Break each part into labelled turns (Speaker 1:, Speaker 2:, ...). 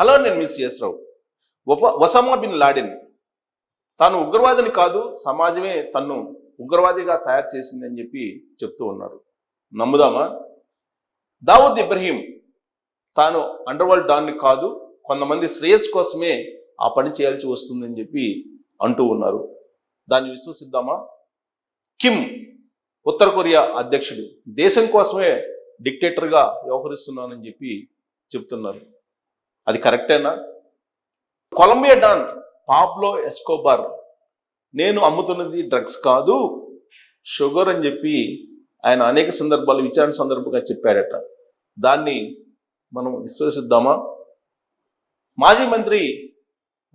Speaker 1: Hello నేను miss యశ్రావు రావు. ఉప Osama bin Laden. తాను ఉగ్రవాదిని కాదు సమాజమే తన్ను ఉగ్రవాదిగా తయారు చేసిందని చెప్పి చెప్తూ ఉన్నారు. నమ్ముదామా? దావుద్ ఇబ్రహీం తాను అండర్వరల్డ్ డాన్ని కాదు కొంతమంది శ్రేయస్ కోసమే ఆ పని చేయాల్సి వస్తుందని చెప్పి అంటూ ఉన్నారు. దాన్ని విశ్వసిద్దామా? కిమ్ ఉత్తర కొరియా అధ్యక్షుడు. దేశం కోసమే డిక్టేటర్గా వ్యవహరిస్తున్నానని చెప్పి చెప్తున్నారు. అది కరెక్టేనా? కొలంబియా డాన్ పాబ్లో ఎస్కోబార్ నేను అమ్ముతున్నది డ్రగ్స్ కాదు షుగర్ అని చెప్పి ఆయన అనేక సందర్భాలు విచారణ సందర్భంగా చెప్పాడట. దాన్ని మనం విశ్వసిద్దామా? మాజీ మంత్రి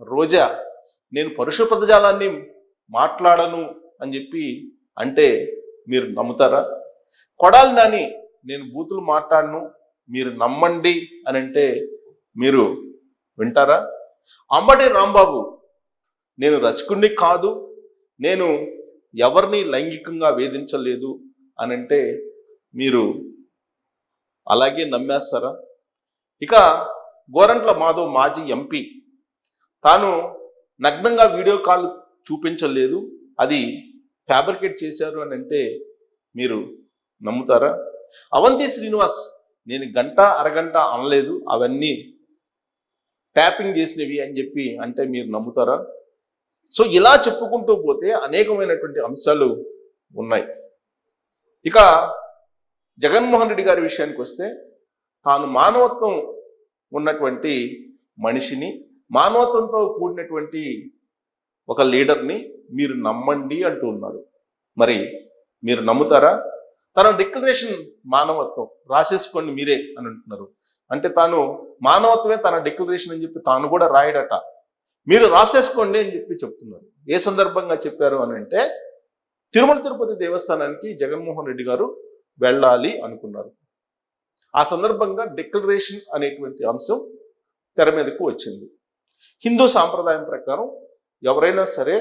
Speaker 1: రోజా నేను పరుష పదజాలాన్ని మాట్లాడను అని చెప్పి అంటే మీరు నమ్ముతారా? కొడాలి నాని నేను బూతులు మాట్లాడను మీరు నమ్మండి అని అంటే మీరు వింటారా? అంబటి రాంబాబు నేను రసికుణ్ణి కాదు నేను ఎవరిని లైంగికంగా వేధించలేదు అని అంటే మీరు అలాగే నమ్మేస్తారా? ఇక గోరంట్ల మాధవ్ మాజీ ఎంపీ తాను నగ్నంగా వీడియో కాల్ చూపించలేదు అది ఫ్యాబ్రికేట్ చేశారు అని అంటే మీరు నమ్ముతారా? అవంతి శ్రీనివాస్ నేను గంట అరగంట అనలేదు అవన్నీ ట్యాపింగ్ చేసినవి అని చెప్పి అంటే మీరు నమ్ముతారా? సో ఇలా చెప్పుకుంటూ పోతే అనేకమైనటువంటి అంశాలు ఉన్నాయి. ఇక జగన్మోహన్ రెడ్డి గారి విషయానికి వస్తే తాను మానవత్వం ఉన్నటువంటి మనిషిని మానవత్వంతో కూడినటువంటి ఒక లీడర్ని మీరు నమ్మండి అంటూ ఉన్నారు. మరి మీరు నమ్ముతారా? తన డిక్లరేషన్ మానవత్వం రాసేసుకోండి మీరే అని అంటున్నారు. అంటే తాను మానవత్వమే తన డిక్లరేషన్ అని చెప్పి తాను కూడా రాయడట. మీరు రాసేసుకోండి అని చెప్పి చెప్తున్నారు. ఏ సందర్భంగా చెప్పారు అని అంటే తిరుమల తిరుపతి దేవస్థానానికి జగన్మోహన్ రెడ్డి గారు వెళ్ళాలి అనుకున్నారు. ఆ సందర్భంగా డిక్లరేషన్ అనేటువంటి అంశం తెర మీదకు వచ్చింది. హిందూ సాంప్రదాయం ప్రకారం ఎవరైనా సరే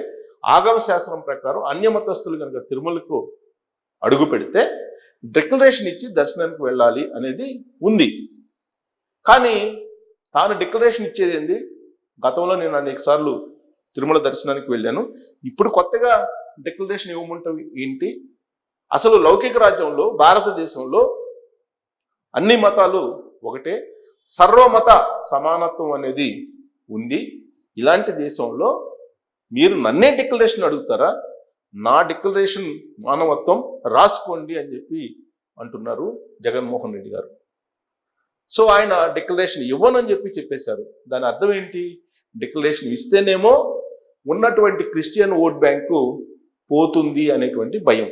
Speaker 1: ఆగమ శాస్త్రం ప్రకారం అన్యమతస్తులు కనుక తిరుమలకు అడుగు పెడితే డిక్లరేషన్ ఇచ్చి దర్శనానికి వెళ్ళాలి అనేది ఉంది. కానీ తాను డిక్లరేషన్ ఇచ్చేది ఏంది? గతంలో నేను అనేక సార్లు తిరుమల దర్శనానికి వెళ్ళాను. ఇప్పుడు కొత్తగా డిక్లరేషన్ ఇవ్వమంటావు ఏంటి? అసలు లౌకిక రాజ్యంలో భారతదేశంలో అన్ని మతాలు ఒకటే. సర్వమత సమానత్వం అనేది ఉంది. ఇలాంటి దేశంలో మీరు నన్నే డిక్లరేషన్ అడుగుతారా? నా డిక్లరేషన్ మానవత్వం రాసుకోండి అని చెప్పి అంటున్నారు జగన్మోహన్ రెడ్డి గారు. సో ఆయన డిక్లరేషన్ ఇవ్వనని చెప్పి చెప్పేశారు. దాని అర్థం ఏంటి? డిక్లరేషన్ ఇస్తేనేమో ఉన్నటువంటి క్రిస్టియన్ ఓట్ బ్యాంకు పోతుంది అనేటువంటి భయం.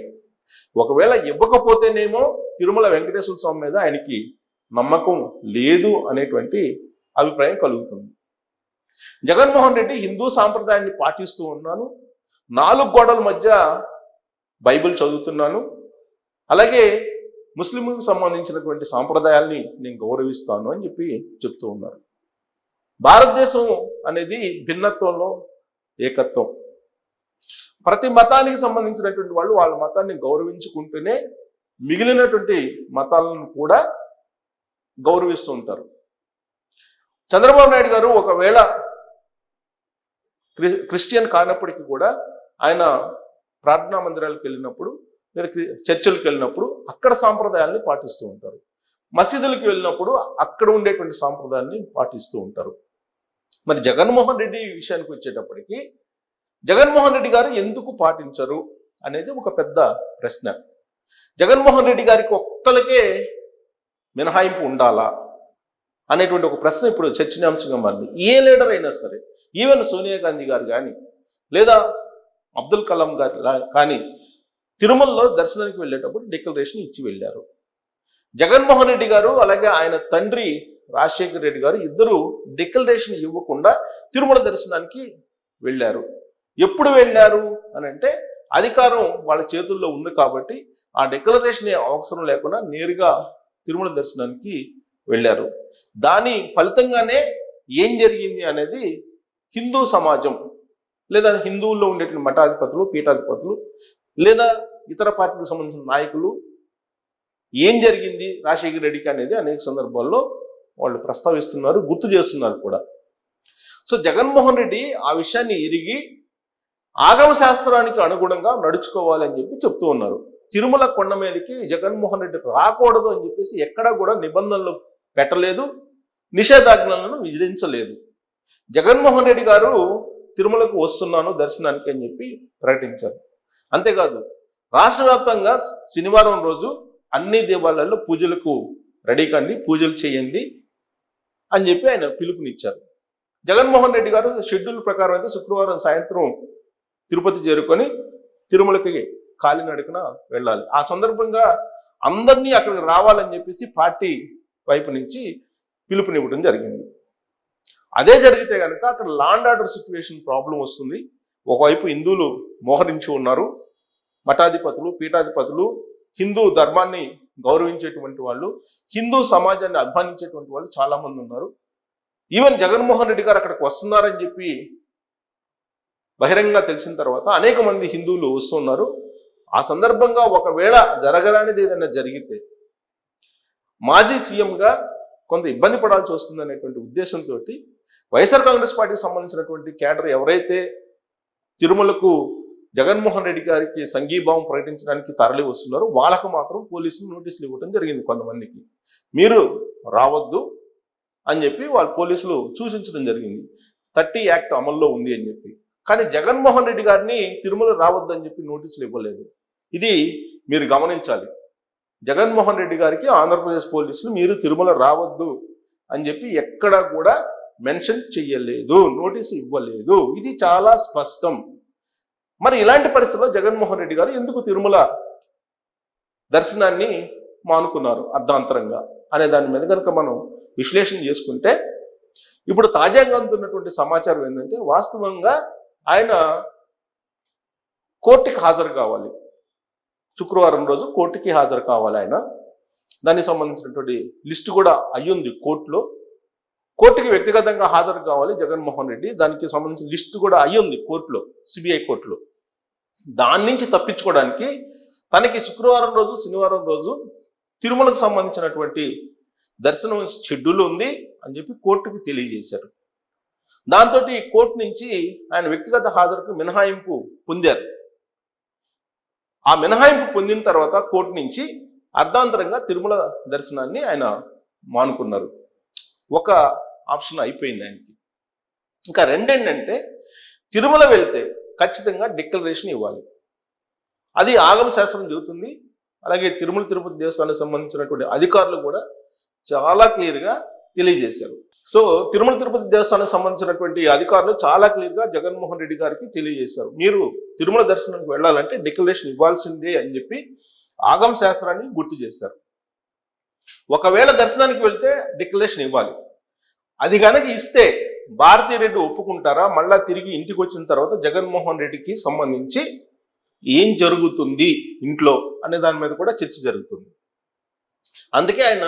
Speaker 1: ఒకవేళ ఇవ్వకపోతేనేమో తిరుమల వెంకటేశ్వర స్వామి మీద ఆయనకి నమ్మకం లేదు అనేటువంటి అభిప్రాయం కలుగుతుంది. జగన్మోహన్ రెడ్డి హిందూ సాంప్రదాయాన్ని పాటిస్తూ ఉన్నాను. నాలుగు గోడల మధ్య బైబిల్ చదువుతున్నాను. అలాగే ముస్లింలకు సంబంధించినటువంటి సాంప్రదాయాల్ని నేను గౌరవిస్తాను అని చెప్పి చెప్తూ ఉన్నారు. భారతదేశం అనేది భిన్నత్వంలో ఏకత్వం. ప్రతి మతానికి సంబంధించినటువంటి వాళ్ళు వాళ్ళ మతాన్ని గౌరవించుకుంటూనే మిగిలినటువంటి మతాలను కూడా గౌరవిస్తూ ఉంటారు. చంద్రబాబు నాయుడు గారు ఒకవేళ క్రి క్రిస్టియన్ కానప్పటికీ కూడా ఆయన ప్రార్థనా మందిరాలకు వెళ్ళినప్పుడు లేదా చర్చిలకు వెళ్ళినప్పుడు అక్కడ సాంప్రదాయాల్ని పాటిస్తూ ఉంటారు. మసీదులకు వెళ్ళినప్పుడు అక్కడ ఉండేటువంటి సాంప్రదాయాన్ని పాటిస్తూ ఉంటారు. మరి జగన్మోహన్ రెడ్డి విషయానికి వచ్చేటప్పటికి జగన్మోహన్ రెడ్డి గారు ఎందుకు పాటించరు అనేది ఒక పెద్ద ప్రశ్న. జగన్మోహన్ రెడ్డి గారికి ఒక్కరికే మినహాయింపు ఉండాలా అనేటువంటి ఒక ప్రశ్న ఇప్పుడు చర్చనీయాంశంగా మారింది. ఏ లీడర్ అయినా సరే ఈవెన్ సోనియా గాంధీ గారు కానీ లేదా అబ్దుల్ కలాం గారు కానీ తిరుమలలో దర్శనానికి వెళ్ళేటప్పుడు డిక్లరేషన్ ఇచ్చి వెళ్ళారు. జగన్మోహన్ రెడ్డి గారు అలాగే ఆయన తండ్రి రాజశేఖర్ రెడ్డి గారు ఇద్దరు డిక్లరేషన్ ఇవ్వకుండా తిరుమల దర్శనానికి వెళ్ళారు. ఎప్పుడు వెళ్ళారు అని అంటే అధికారం వాళ్ళ చేతుల్లో ఉంది కాబట్టి ఆ డిక్లరేషన్ అవసరం లేకుండా నేరుగా తిరుమల దర్శనానికి వెళ్ళారు. దాని ఫలితంగానే ఏం జరిగింది అనేది హిందూ సమాజం లేదా హిందువుల్లో ఉండేటువంటి మఠాధిపతులు పీఠాధిపతులు లేదా ఇతర పార్టీలకు సంబంధించిన నాయకులు ఏం జరిగింది రాజశేఖర రెడ్డికి అనేది అనేక సందర్భాల్లో వాళ్ళు ప్రస్తావిస్తున్నారు గుర్తు చేస్తున్నారు కూడా. సో జగన్మోహన్ రెడ్డి ఆ విషయాన్ని ఎరిగి ఆగమ శాస్త్రానికి అనుగుణంగా నడుచుకోవాలి అని చెప్పి చెప్తూ ఉన్నారు. తిరుమల కొండ మీదకి జగన్మోహన్ రెడ్డి రాకూడదు అని చెప్పేసి ఎక్కడా కూడా నిబంధనలు పెట్టలేదు నిషేధాజ్ఞలను విధించలేదు. జగన్మోహన్ రెడ్డి గారు తిరుమలకు వస్తున్నాను దర్శనానికి అని చెప్పి ప్రకటించారు. అంతేకాదు రాష్ట్ర వ్యాప్తంగా శనివారం రోజు అన్ని దేవాలయాల్లో పూజలకు రెడీ కండి పూజలు చేయండి అని చెప్పి ఆయన పిలుపునిచ్చారు. జగన్మోహన్ రెడ్డి గారు షెడ్యూల్ ప్రకారం అయితే శుక్రవారం సాయంత్రం తిరుపతి చేరుకొని తిరుమలకి కాలినడకన వెళ్ళాలి. ఆ సందర్భంగా అందరినీ అక్కడికి రావాలని చెప్పేసి పార్టీ వైపు నుంచి పిలుపునివ్వడం జరిగింది. అదే జరిగితే కనుక అక్కడ లాండ్ ఆర్డర్ సిచ్యువేషన్ ప్రాబ్లం వస్తుంది. ఒకవైపు హిందువులు మోహరించి ఉన్నారు మఠాధిపతులు పీఠాధిపతులు హిందూ ధర్మాన్ని గౌరవించేటువంటి వాళ్ళు హిందూ సమాజాన్ని అభిమానించేటువంటి వాళ్ళు చాలామంది ఉన్నారు. ఈవెన్ జగన్మోహన్ రెడ్డి గారు అక్కడికి వస్తున్నారని చెప్పి బహిరంగంగా తెలిసిన తర్వాత అనేక మంది హిందువులు వస్తున్నారు ఆ సందర్భంగా ఒకవేళ జరగరానిది ఏదైనా జరిగితే మాజీ సీఎంగా కొంత ఇబ్బంది పడాల్సి వస్తుంది అనేటువంటి ఉద్దేశంతో వైఎస్ఆర్ కాంగ్రెస్ పార్టీకి సంబంధించినటువంటి క్యాడర్ ఎవరైతే తిరుమలకు జగన్మోహన్ రెడ్డి గారికి సంఘీభావం ప్రకటించడానికి తరలి వస్తున్నారు. వాళ్ళకు మాత్రం పోలీసులు నోటీసులు ఇవ్వడం జరిగింది కొంతమందికి. మీరు రావద్దు అని చెప్పి వాళ్ళు పోలీసులు సూచించడం జరిగింది. థర్టీ యాక్ట్ అమల్లో ఉంది అని చెప్పి. కానీ జగన్మోహన్ రెడ్డి గారిని తిరుమల రావద్దు అని చెప్పి నోటీసులు ఇవ్వలేదు. ఇది మీరు గమనించాలి. జగన్మోహన్ రెడ్డి గారికి ఆంధ్రప్రదేశ్ పోలీసులు మీరు తిరుమల రావద్దు అని చెప్పి ఎక్కడా కూడా మెన్షన్ చెయ్యలేదు నోటీసు ఇవ్వలేదు. ఇది చాలా స్పష్టం. మరి ఇలాంటి పరిస్థితిలో జగన్మోహన్ రెడ్డి గారు ఎందుకు తిరుమల దర్శనాన్ని మానుకున్నారు అర్ధాంతరంగా అనే దాని మీద కనుక మనం విశ్లేషణ చేసుకుంటే ఇప్పుడు తాజాగా అందుతున్నటువంటి సమాచారం ఏంటంటే వాస్తవంగా ఆయన కోర్టుకి హాజరు కావాలి. శుక్రవారం రోజు కోర్టుకి హాజరు కావాలి ఆయన. దానికి సంబంధించినటువంటి లిస్టు కూడా అయ్యింది కోర్టులో. కోర్టుకి వ్యక్తిగతంగా హాజరు కావాలి జగన్మోహన్ రెడ్డి. దానికి సంబంధించిన లిస్టు కూడా అయ్యింది కోర్టులో సిబిఐ కోర్టులో. దాని నుంచి తప్పించుకోవడానికి తనకి శుక్రవారం రోజు శనివారం రోజు తిరుమలకు సంబంధించినటువంటి దర్శనం షెడ్యూల్ ఉంది అని చెప్పి కోర్టుకు తెలియజేశారు. దాంతో కోర్టు నుంచి ఆయన వ్యక్తిగత హాజరుకు మినహాయింపు పొందారు. ఆ మినహాయింపు పొందిన తర్వాత కోర్టు నుంచి అర్ధాంతరంగా తిరుమల దర్శనాన్ని ఆయన మానుకున్నారు. ఒక ఆప్షన్ అయిపోయింది ఆయనకి. ఇంకా రెండేంటంటే తిరుమల వెళ్తే ఖచ్చితంగా డిక్లరేషన్ ఇవ్వాలి. అది ఆగమ శాస్త్రం చెబుతుంది. అలాగే తిరుమల తిరుపతి దేవస్థానానికి సంబంధించినటువంటి అధికారులు కూడా చాలా క్లియర్గా తెలియజేశారు. సో తిరుమల తిరుపతి దేవస్థానానికి సంబంధించినటువంటి అధికారులు చాలా క్లియర్గా జగన్మోహన్ రెడ్డి గారికి తెలియజేశారు. మీరు తిరుమల దర్శనానికి వెళ్ళాలంటే డిక్లరేషన్ ఇవ్వాల్సిందే అని చెప్పి ఆగమ శాస్త్రాన్ని గుర్తు చేశారు. ఒకవేళ దర్శనానికి వెళ్తే డిక్లరేషన్ ఇవ్వాలి. అది కనుక ఇస్తే భారతీ రెడ్డి ఒప్పుకుంటారా? మళ్ళా తిరిగి ఇంటికి వచ్చిన తర్వాత జగన్మోహన్ రెడ్డికి సంబంధించి ఏం జరుగుతుంది ఇంట్లో అనే దాని మీద కూడా చర్చ జరుగుతుంది. అందుకే ఆయన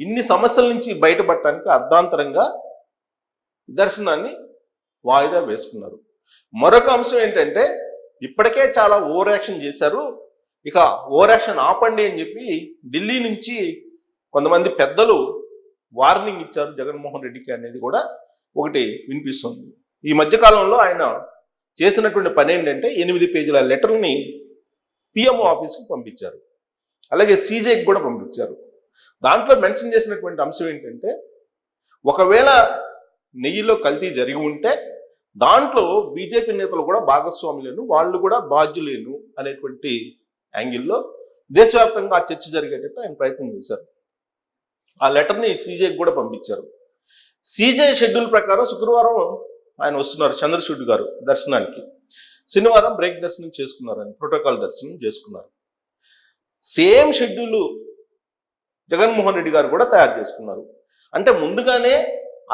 Speaker 1: ఇన్ని సమస్యల నుంచి బయటపడటానికి అర్ధాంతరంగా దర్శనాన్ని వాయిదా వేసుకున్నారు. మరొక అంశం ఏంటంటే ఇప్పటికే చాలా ఓవర్ యాక్షన్ చేశారు. ఇక ఓవర్ యాక్షన్ ఆపండి అని చెప్పి ఢిల్లీ నుంచి కొంతమంది పెద్దలు వార్నింగ్ ఇచ్చారు జగన్మోహన్ రెడ్డికి అనేది కూడా ఒకటి వినిపిస్తుంది. ఈ మధ్యకాలంలో ఆయన చేసినటువంటి పని ఏంటంటే ఎనిమిది పేజీల లెటర్ని పిఎంఓ ఆఫీస్కి పంపించారు. అలాగే సీజేకి కూడా పంపించారు. దాంట్లో మెన్షన్ చేసినటువంటి అంశం ఏంటంటే ఒకవేళ నెయ్యిలో కల్తీ జరిగి ఉంటే దాంట్లో బీజేపీ నేతలు కూడా భాగస్వాములేను వాళ్ళు కూడా బాధ్యులేను అనేటువంటి యాంగిల్లో దేశవ్యాప్తంగా ఆ చర్చ జరిగేటట్టు ఆయన ప్రయత్నం చేశారు. ఆ లెటర్ని సీజేకి కూడా పంపించారు. సీజే షెడ్యూల్ ప్రకారం శుక్రవారం ఆయన వస్తున్నారు చంద్రచూడ్ గారు దర్శనానికి. శనివారం బ్రేక్ దర్శనం చేసుకున్నారు ఆయన ప్రోటోకాల్ దర్శనం చేసుకున్నారు. సేమ్ షెడ్యూల్ జగన్మోహన్ రెడ్డి గారు కూడా తయారు చేసుకున్నారు. అంటే ముందుగానే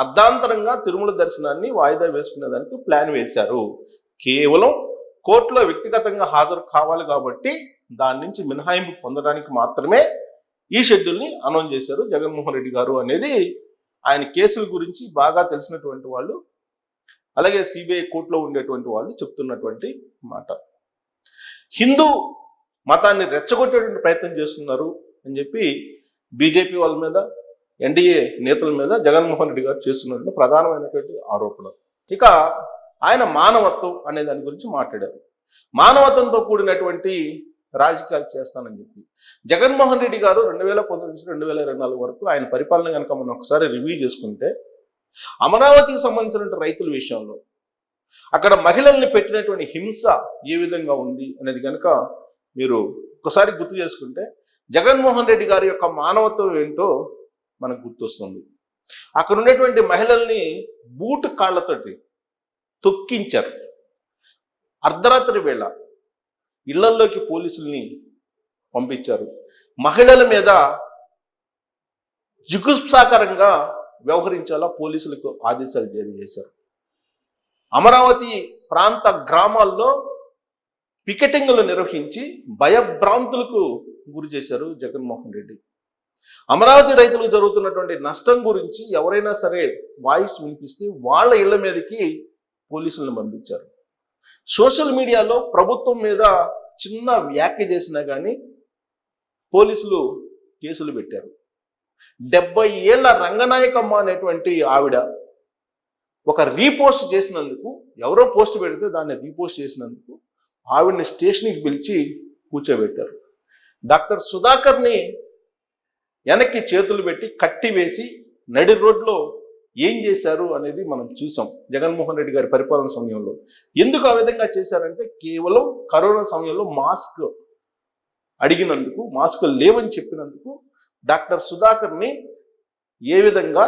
Speaker 1: అర్ధాంతరంగా తిరుమల దర్శనాన్ని వాయిదా వేసుకునేదానికి ప్లాన్ వేశారు. కేవలం కోర్టులో వ్యక్తిగతంగా హాజరు కావాలి కాబట్టి దాని నుంచి మినహాయింపు పొందడానికి మాత్రమే ఈ షెడ్యూల్ని అనౌన్స్ చేశారు జగన్మోహన్ రెడ్డి గారు అనేది ఆయన కేసుల గురించి బాగా తెలిసినటువంటి వాళ్ళు అలాగే సిబిఐ కోర్టులో ఉండేటువంటి వాళ్ళు చెప్తున్నటువంటి మాట. హిందూ మతాన్ని రెచ్చగొట్టేటువంటి ప్రయత్నం చేస్తున్నారు అని చెప్పి బీజేపీ వాళ్ళ మీద ఎన్డీఏ నేతల మీద జగన్మోహన్ రెడ్డి గారు చేస్తున్నటువంటి ప్రధానమైనటువంటి ఆరోపణ. ఇక ఆయన మానవత్వం అనే దాని గురించి మాట్లాడారు. మానవత్వంతో కూడినటువంటి రాజకీయాలు చేస్తానని చెప్పి. జగన్మోహన్ రెడ్డి గారు రెండు వేల పంతొమ్మిది నుంచి రెండు వేల ఇరవై నాలుగు వరకు ఆయన పరిపాలన కనుక మనం ఒకసారి రివ్యూ చేసుకుంటే అమరావతికి సంబంధించిన రైతుల విషయంలో అక్కడ మహిళల్ని పెట్టినటువంటి హింస ఏ విధంగా ఉంది అనేది కనుక మీరు ఒకసారి గుర్తు చేసుకుంటే జగన్మోహన్ రెడ్డి గారి యొక్క మానవత్వం ఏంటో మనకు గుర్తొస్తుంది. అక్కడ ఉన్నటువంటి మహిళల్ని బూటు కాళ్ళతోటి తొక్కించారు. అర్ధరాత్రి వేళ ఇళ్ళల్లోకి పోలీసుల్ని పంపించారు. మహిళల మీద జిగుప్సాకరంగా వ్యవహరించేలా పోలీసులకు ఆదేశాలు జారీ చేశారు. అమరావతి ప్రాంత గ్రామాల్లో పికెటింగ్లు నిర్వహించి భయభ్రాంతులకు గురి చేశారు జగన్మోహన్ రెడ్డి. అమరావతి రైతులకు జరుగుతున్నటువంటి నష్టం గురించి ఎవరైనా సరే వాయిస్ వినిపిస్తే వాళ్ళ ఇళ్ళ మీదకి పోలీసులను పంపించారు. సోషల్ మీడియాలో ప్రభుత్వం మీద చిన్న వ్యాఖ్య చేసినా కానీ పోలీసులు కేసులు పెట్టారు. డెబ్బై ఏళ్ళ రంగనాయకమ్మ అనేటువంటి ఆవిడ ఒక రీపోస్ట్ చేసినందుకు ఎవరో పోస్ట్ పెడితే దాన్ని రీపోస్ట్ చేసినందుకు ఆవిడని స్టేషన్కి పిలిచి కూర్చోబెట్టారు. డాక్టర్ సుధాకర్ని వెనక్కి చేతులు పెట్టి కట్టి వేసి నడి రోడ్లో ఏం చేశారు అనేది మనం చూసాం జగన్మోహన్ రెడ్డి గారి పరిపాలన సమయంలో. ఎందుకు ఆ విధంగా చేశారంటే కేవలం కరోనా సమయంలో మాస్క్ అడిగినందుకు మాస్క్ లేవని చెప్పినందుకు డాక్టర్ సుధాకర్ని ఏ విధంగా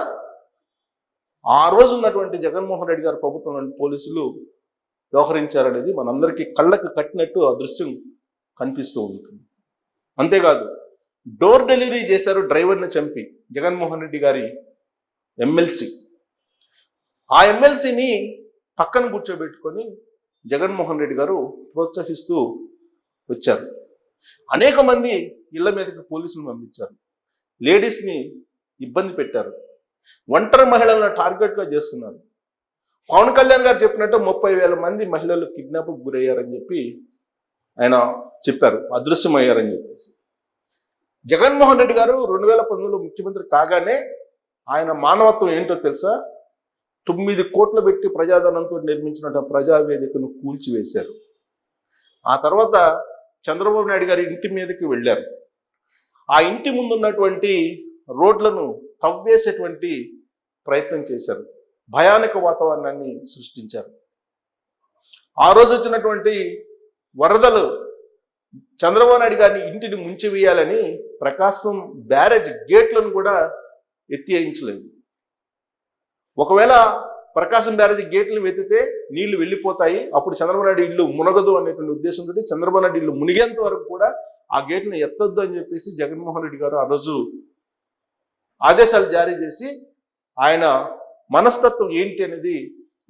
Speaker 1: ఆ రోజు ఉన్నటువంటి జగన్మోహన్ రెడ్డి గారి ప్రభుత్వం పోలీసులు వ్యవహరించారనేది మనందరికీ కళ్ళకు కట్టినట్టు ఆ దృశ్యం కనిపిస్తూ ఉంటుంది. అంతేకాదు డోర్ డెలివరీ చేశారు డ్రైవర్ని చంపి జగన్మోహన్ రెడ్డి గారి ఎమ్మెల్సీ ఆ ఎమ్మెల్సీని పక్కన కూర్చోబెట్టుకొని జగన్మోహన్ రెడ్డి గారు ప్రోత్సహిస్తూ వచ్చారు. అనేక మంది ఇళ్ళ మీదకి పోలీసులు పంపించారు. లేడీస్ని ఇబ్బంది పెట్టారు. ఒంటరి మహిళలను టార్గెట్గా చేసుకున్నారు. పవన్ కళ్యాణ్ గారు చెప్పినట్టు ముప్పై వేల మంది మహిళలు కిడ్నాప్ గురయ్యారని చెప్పి ఆయన చెప్పారు. అదృశ్యమయ్యారని చెప్పేసి. జగన్మోహన్ రెడ్డి గారు రెండు వేల పంతొమ్మిదిలో ముఖ్యమంత్రి కాగానే ఆయన మానవత్వం ఏంటో తెలుసా? తొమ్మిది కోట్లు పెట్టి ప్రజాధనంతో నిర్మించిన ప్రజావేదికను కూల్చివేశారు. ఆ తర్వాత చంద్రబాబు నాయుడు గారి ఇంటి మీదకి వెళ్ళారు. ఆ ఇంటి ముందున్నటువంటి రోడ్లను తవ్వేసేటువంటి ప్రయత్నం చేశారు. భయానక వాతావరణాన్ని సృష్టించారు. ఆ రోజు వచ్చినటువంటి వరదలు చంద్రబాబు నాయుడు గారిని ఇంటిని ముంచివేయాలని ప్రకాశం బ్యారేజ్ గేట్లను కూడా ఎత్తియించలేదు. ఒకవేళ ప్రకాశం బ్యారేజ్ గేట్లు వెతితే నీళ్ళు వెళ్ళిపోతాయి. అప్పుడు చంద్రబాబు నాయుడు ఇల్లు మునగదు అనేటువంటి ఉద్దేశంతో చంద్రబాబు నాయుడు ఇల్లు మునిగేంత వరకు కూడా ఆ గేట్లను ఎత్తొద్దు అని చెప్పేసి జగన్మోహన్ రెడ్డి గారు ఆ రోజు ఆదేశాలు జారీ చేసి ఆయన మనస్తత్వం ఏంటి అనేది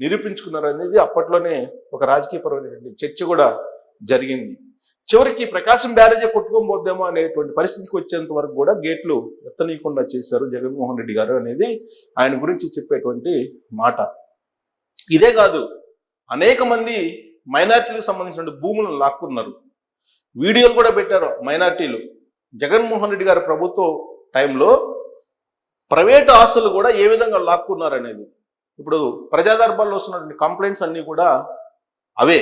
Speaker 1: నిరూపించుకున్నారు అనేది అప్పట్లోనే ఒక రాజకీయపరమైనటువంటి చర్చ కూడా జరిగింది. చివరికి ప్రకాశం బ్యారేజే కొట్టుకోబోద్దేమో అనేటువంటి పరిస్థితికి వచ్చేంత వరకు కూడా గేట్లు ఎత్తనీయకుండా చేశారు జగన్మోహన్ రెడ్డి గారు అనేది ఆయన గురించి చెప్పేటువంటి మాట. ఇదే కాదు అనేక మంది మైనార్టీలకు సంబంధించిన భూములను లాక్కున్నారు. వీడియోలు కూడా పెట్టారు మైనార్టీలు. జగన్మోహన్ రెడ్డి గారి ప్రభుత్వ టైంలో ప్రైవేట్ ఆస్తులు కూడా ఏ విధంగా లాక్కున్నారు అనేది. ఇప్పుడు ప్రజాదర్బార్లో వస్తున్నటువంటి కంప్లైంట్స్ అన్నీ కూడా అవే.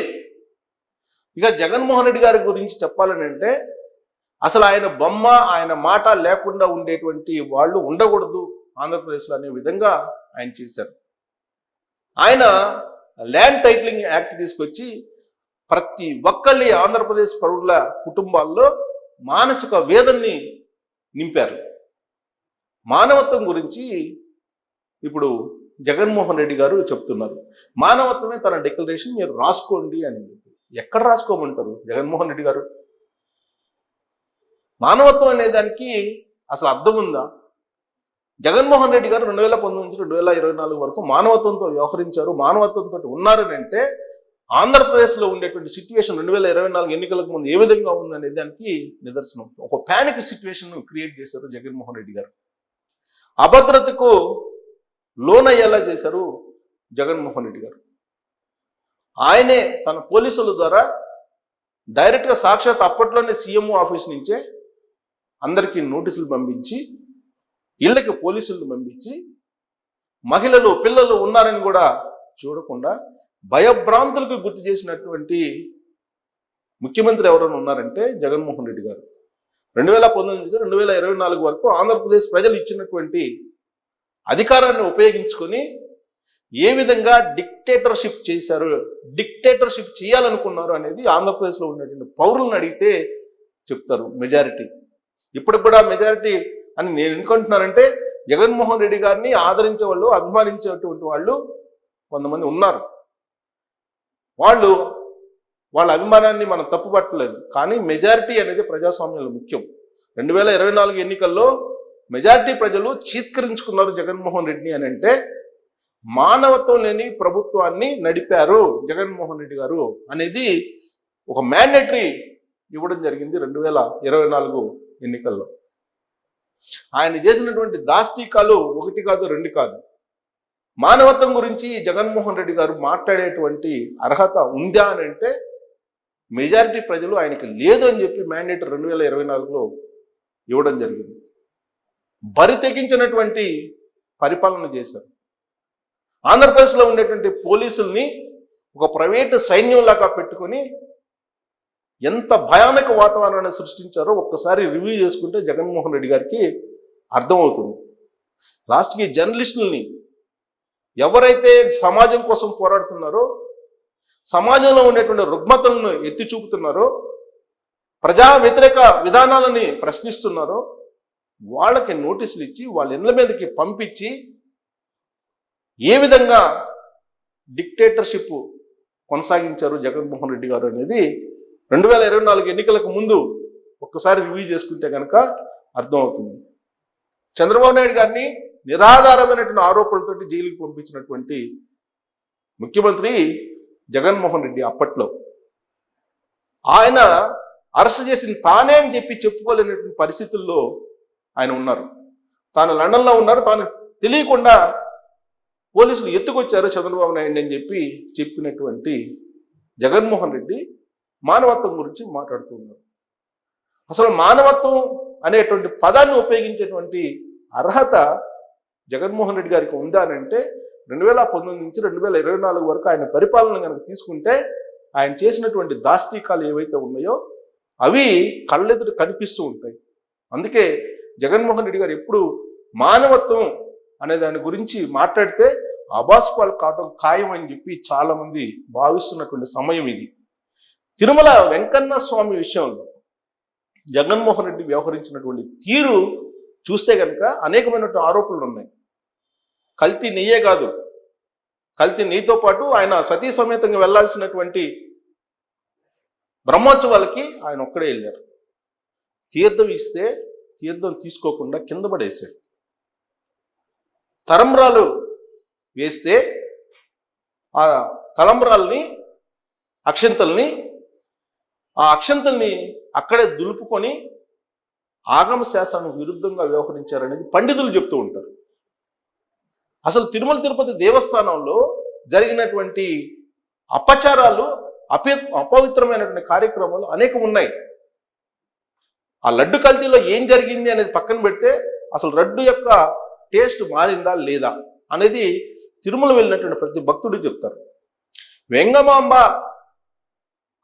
Speaker 1: ఇక జగన్మోహన్ రెడ్డి గారి గురించి చెప్పాలని అంటే అసలు ఆయన బొమ్మ ఆయన మాట లేకుండా ఉండేటువంటి వాళ్ళు ఉండకూడదు ఆంధ్రప్రదేశ్లో అనే విధంగా ఆయన చేశారు. ఆయన ల్యాండ్ టైటిలింగ్ యాక్ట్ తీసుకొచ్చి ప్రతి ఒక్కళ్ళి ఆంధ్రప్రదేశ్ పౌరుల కుటుంబాల్లో మానసిక వేదన్ని నింపారు. మానవత్వం గురించి ఇప్పుడు జగన్మోహన్ రెడ్డి గారు చెప్తున్నారు. మానవత్వమే తన డిక్లరేషన్ మీరు రాసుకోండి అని చెప్పి ఎక్కడ రాసుకోమంటారు? జగన్మోహన్ రెడ్డి గారు? మానవత్వం అనే దానికి అసలు అర్థం ఉందా? జగన్మోహన్ రెడ్డి గారు రెండు వేల పంతొమ్మిది నుంచి రెండు వేల ఇరవై నాలుగు వరకు మానవత్వంతో వ్యవహరించారు. మానవత్వంతో ఉన్నారని అంటే ఆంధ్రప్రదేశ్లో ఉండేటువంటి సిచ్యువేషన్ రెండు వేల ఇరవై నాలుగు ఎన్నికలకు ముందు ఏ విధంగా ఉందనే దానికి నిదర్శనం. ఒక ప్యానిక్ సిచ్యువేషన్ క్రియేట్ చేశారు జగన్మోహన్ రెడ్డి గారు. అభద్రతకు లోనయ్యేలా చేశారు జగన్మోహన్ రెడ్డి గారు. ఆయనే తన పోలీసుల ద్వారా డైరెక్ట్గా సాక్షాత్ అప్పట్లోనే సీఎంఓ ఆఫీస్ నుంచే అందరికీ నోటీసులు పంపించి ఇళ్ళకి పోలీసులను పంపించి మహిళలు పిల్లలు ఉన్నారని కూడా చూడకుండా భయభ్రాంతులకు గుర్తు చేసినటువంటి ముఖ్యమంత్రి ఎవరైనా ఉన్నారంటే జగన్మోహన్ రెడ్డి గారు. రెండు వేల పంతొమ్మిది నుంచి రెండు వేల ఇరవై నాలుగు వరకు ఆంధ్రప్రదేశ్ ప్రజలు ఇచ్చినటువంటి అధికారాన్ని ఉపయోగించుకొని ఏ విధంగా డిక్టేటర్షిప్ చేశారు డిక్టేటర్షిప్ చేయాలనుకున్నారు అనేది ఆంధ్రప్రదేశ్లో ఉన్నటువంటి పౌరులను అడిగితే చెప్తారు మెజారిటీ ఇప్పటికి కూడా మెజారిటీ అని నేను ఎందుకంటున్నానంటే జగన్మోహన్ రెడ్డి గారిని ఆదరించే వాళ్ళు అభిమానించేటువంటి వాళ్ళు కొంతమంది ఉన్నారు. వాళ్ళు వాళ్ళ అభిమానాన్ని మనం తప్పుపట్టలేదు. కానీ మెజారిటీ అనేది ప్రజాస్వామ్యంలో ముఖ్యం. రెండు వేల ఇరవై నాలుగు ఎన్నికల్లో మెజారిటీ ప్రజలు చీత్కరించుకున్నారు జగన్మోహన్ రెడ్డిని అని అంటే మానవత్వం లేని ప్రభుత్వాన్ని నడిపారు జగన్మోహన్ రెడ్డి గారు అనేది ఒక మ్యాండేటరీ ఇవ్వడం జరిగింది రెండు వేల ఇరవై నాలుగు ఎన్నికల్లో. ఆయన చేసినటువంటి దాష్టీకాలు ఒకటి కాదు రెండు కాదు. మానవత్వం గురించి జగన్మోహన్ రెడ్డి గారు మాట్లాడేటువంటి అర్హత ఉందా అని అంటే మెజారిటీ ప్రజలు ఆయనకి లేదు అని చెప్పి మ్యాండేట్ రెండు వేల ఇరవై నాలుగులో ఇవ్వడం జరిగింది. బరి తెగించినటువంటి పరిపాలన చేశారు. ఆంధ్రప్రదేశ్లో ఉండేటువంటి పోలీసుల్ని ఒక ప్రైవేటు సైన్యంలాగా పెట్టుకొని ఎంత భయానక వాతావరణాన్ని సృష్టించారో ఒక్కసారి రివ్యూ చేసుకుంటే జగన్మోహన్ రెడ్డి గారికి అర్థమవుతుంది. లాస్ట్కి జర్నలిస్టుల్ని ఎవరైతే సమాజం కోసం పోరాడుతున్నారో సమాజంలో ఉండేటువంటి రుగ్మతలను ఎత్తి చూపుతున్నారో ప్రజా వ్యతిరేక విధానాలని ప్రశ్నిస్తున్నారో వాళ్ళకి నోటీసులు ఇచ్చి వాళ్ళ ఇళ్ళ మీదకి పంపించి ఏ విధంగా డిక్టేటర్షిప్ కొనసాగించారు జగన్మోహన్ రెడ్డి గారు అనేది రెండు వేల ఇరవై నాలుగు ఎన్నికలకు ముందు ఒక్కసారి రివ్యూ చేసుకుంటే కనుక అర్థమవుతుంది. చంద్రబాబు నాయుడు గారిని నిరాధారమైనటువంటి ఆరోపణలతోటి జైలుకి పంపించినటువంటి ముఖ్యమంత్రి జగన్మోహన్ రెడ్డి అప్పట్లో. ఆయన అరెస్ట్ చేసిన తానే అని చెప్పి చెప్పుకోలేనటువంటి పరిస్థితుల్లో ఆయన ఉన్నారు. తాను లండన్లో ఉన్నారు తాను తెలియకుండా పోలీసులు ఎత్తుకొచ్చారు చంద్రబాబు నాయుడు అని చెప్పి చెప్పినటువంటి జగన్మోహన్ రెడ్డి మానవత్వం గురించి మాట్లాడుతున్నారు అసలు మానవత్వం అనేటువంటి పదాన్ని ఉపయోగించేటువంటి అర్హత జగన్మోహన్ రెడ్డి గారికి ఉందా అని అంటే రెండు వేల పంతొమ్మిది నుంచి రెండు వేల ఇరవై నాలుగు వరకు ఆయన పరిపాలన కనుక తీసుకుంటే ఆయన చేసినటువంటి దాస్తీకాలు ఏవైతే ఉన్నాయో అవి కళ్ళెదురు కనిపిస్తూ ఉంటాయి. అందుకే జగన్మోహన్ రెడ్డి గారు ఎప్పుడు మానవత్వం అనే దాని గురించి మాట్లాడితే అబాస్పాలు కావడం ఖాయం అని చెప్పి చాలామంది భావిస్తున్నటువంటి సమయం ఇది. తిరుమల వెంకన్న స్వామి విషయంలో జగన్మోహన్ రెడ్డి వ్యవహరించినటువంటి తీరు చూస్తే కనుక అనేకమైనటువంటి ఆరోపణలు ఉన్నాయి. కల్తీ నెయ్యే కాదు. కల్తీ నెయ్యితో పాటు ఆయన సతీ సమేతంగా వెళ్ళాల్సినటువంటి బ్రహ్మోత్సవాలకి ఆయన ఒక్కడే వెళ్ళారు. తీర్థం ఇస్తే తీర్థం తీసుకోకుండా కింద పడేశాడు తలంబ్రాలు వేస్తే ఆ తలంబ్రాల్ని అక్షంతల్ని ఆ అక్షంతల్ని అక్కడే దులుపుకొని ఆగమ శాసనం విరుద్ధంగా వ్యవహరించారనేది పండితులు చెప్తూ ఉంటారు. అసలు తిరుమల తిరుపతి దేవస్థానంలో జరిగినటువంటి అపచారాలు అపే అపవిత్రమైనటువంటి కార్యక్రమాలు అనేకం ఉన్నాయి. ఆ లడ్డు కల్తీలో ఏం జరిగింది అనేది పక్కన పెడితే అసలు లడ్డు యొక్క టేస్ట్ మారిందా లేదా అనేది తిరుమల వెళ్ళినటువంటి ప్రతి భక్తుడు చెప్తారు. వెంగమాంబ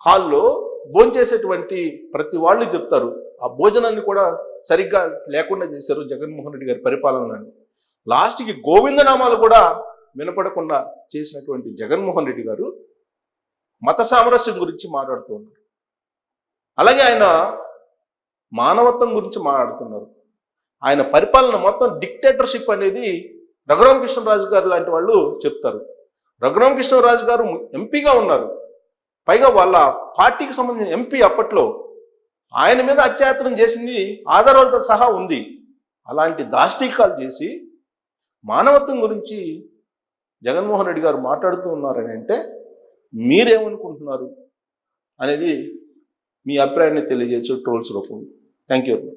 Speaker 1: హాల్లో భోంచేసేటువంటి ప్రతి వాళ్ళు చెప్తారు. ఆ భోజనాన్ని కూడా సరిగ్గా లేకుండా చేశారు జగన్మోహన్ రెడ్డి గారి పరిపాలనని లాస్ట్కి గోవిందనామాలు కూడా వినపడకుండా చేసినటువంటి జగన్మోహన్ రెడ్డి గారు మత సామరస్యం గురించి మాట్లాడుతూ ఉన్నారు. అలాగే ఆయన మానవత్వం గురించి మాట్లాడుతున్నారు. ఆయన పరిపాలన మొత్తం డిక్టేటర్షిప్ అనేది రఘురామకృష్ణరాజు గారు లాంటి వాళ్ళు చెప్తారు. రఘురామకృష్ణరాజు గారు ఎంపీగా ఉన్నారు. పైగా వాళ్ళ పార్టీకి సంబంధించిన ఎంపీ అప్పట్లో ఆయన మీద అత్యాచారం చేసింది ఆధారాలతో సహా ఉంది. అలాంటి దాష్టీకాలు చేసి మానవత్వం గురించి జగన్మోహన్ రెడ్డి గారు మాట్లాడుతూ ఉన్నారని అంటే మీరేమనుకుంటున్నారు అనేది మీ అభిప్రాయాన్ని తెలియజేయచ్చు. ట్రోల్స్ రూపంలో థ్యాంక్ యూ